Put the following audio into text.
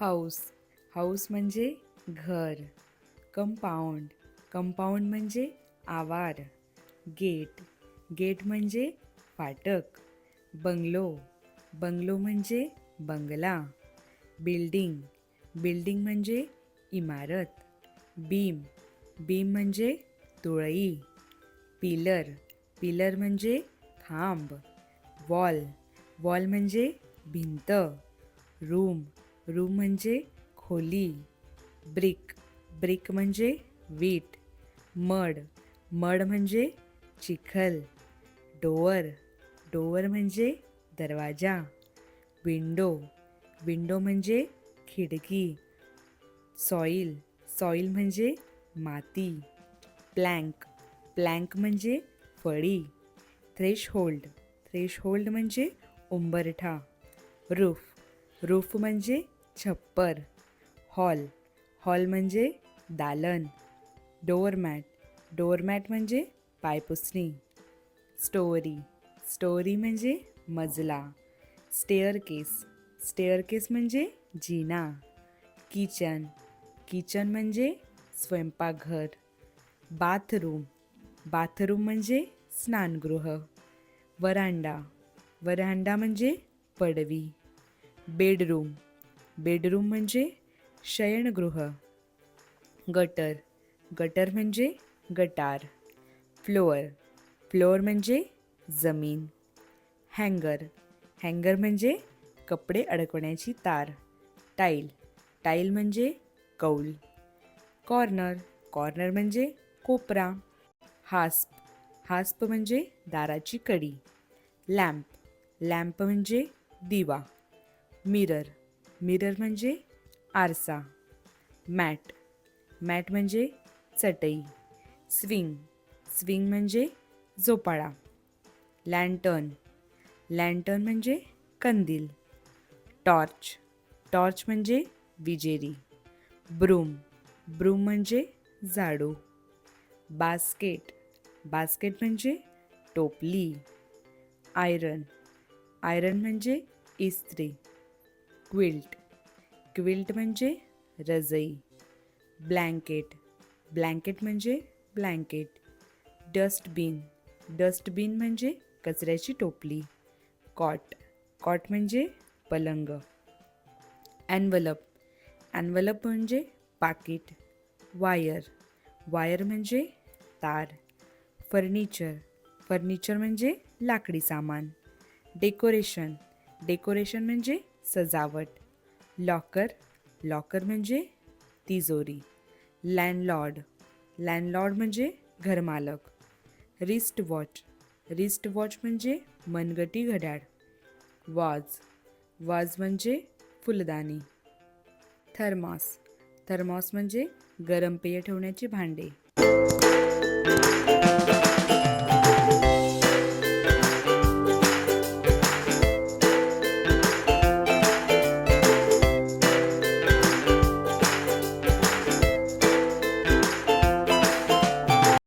House. House म्हणजे घर. Compound. Compound म्हणजे आवार. गेट. गेट म्हणजे फाटक. बंगलो. बंगलो म्हणजे बंगला. बिल्डिंग. बिल्डिंग म्हणजे इमारत. बीम. बीम म्हणजे तुळई पिलर. पिलर म्हणजे खांब. वॉल. वॉल म्हणजे भिंत. रूम. रूम म्हणजे खोली. ब्रिक. ब्रिक म्हणजे वीट. मड. मड म्हणजे चिखल. डोअर. डोअर म्हणजे दरवाज़ा. विंडो. विंडो म्हणजे खिडकी. सॉईल सॉईल म्हणजे माती. प्लँक. प्लँक म्हणजे फळी. थ्रेशहोल्ड. थ्रेशहोल्ड म्हणजे उंबरठा. रूफ. रूफ म्हणजे छप्पर, हॉल. हॉल म्हणजे दालन. डोअरमॅट डोअरमॅट म्हणजे पायपुसणी स्टोरी. स्टोरी म्हणजे मजला. स्टेअर केस स्टेअर केस म्हणजे जिना. किचन. किचन म्हणजे स्वयंपाकघर. बाथरूम. बाथरूम म्हणजे स्नानगृह. वरांडा. वरांडा म्हणजे पडवी. बेडरूम. बेडरूम म्हणजे शयनगृह. गटर गटर म्हणजे गटार. फ्लोअर फ्लोअर म्हणजे जमीन. हँगर हँगर म्हणजे कपडे अडकवण्याची तार. टाईल टाईल म्हणजे कौल. कॉर्नर कॉर्नर म्हणजे कोपरा. हास्प हास्प म्हणजे दाराची कडी. लॅम्प लॅम्प म्हणजे दिवा. मिरर मिरर म्हणजे आरसा. मॅट. मॅट म्हणजे चटई. स्विंग. स्विंग म्हणजे झोपाळा. लँटर्न. लँटर्न म्हणजे कंदील. टॉर्च. टॉर्च म्हणजे विजेरी. ब्रूम. ब्रूम म्हणजे झाडू. बास्केट. बास्केट म्हणजे टोपली. आयरन. आयरन म्हणजे इस्त्री. क्विल्ट. क्विल्ट म्हणजे रजई ब्लँकेट. ब्लँकेट म्हणजे ब्लँकेट. डस्टबिन. डस्टबिन म्हणजे कचऱ्याची टोपली. कॉट. कॉट म्हणजे पलंग. ॲनवलप ॲनवलप म्हणजे पाकिट. वायर. वायर म्हणजे तार. फर्निचर. फर्निचर म्हणजे लाकडी सामान. डेकोरेशन. डेकोरेशन म्हणजे सजावट. लॉकर लॉकर म्हणजे तिजोरी. लँडलॉर्ड लँडलॉर्ड म्हणजे घरमालक. रिस्ट वॉच रिस्ट वॉच म्हणजे मनगटी घड्याळ. वाज वाज म्हणजे फुलदाणी. थर्मॉस थर्मॉस म्हणजे गरम पेय ठेवण्याची भांडे.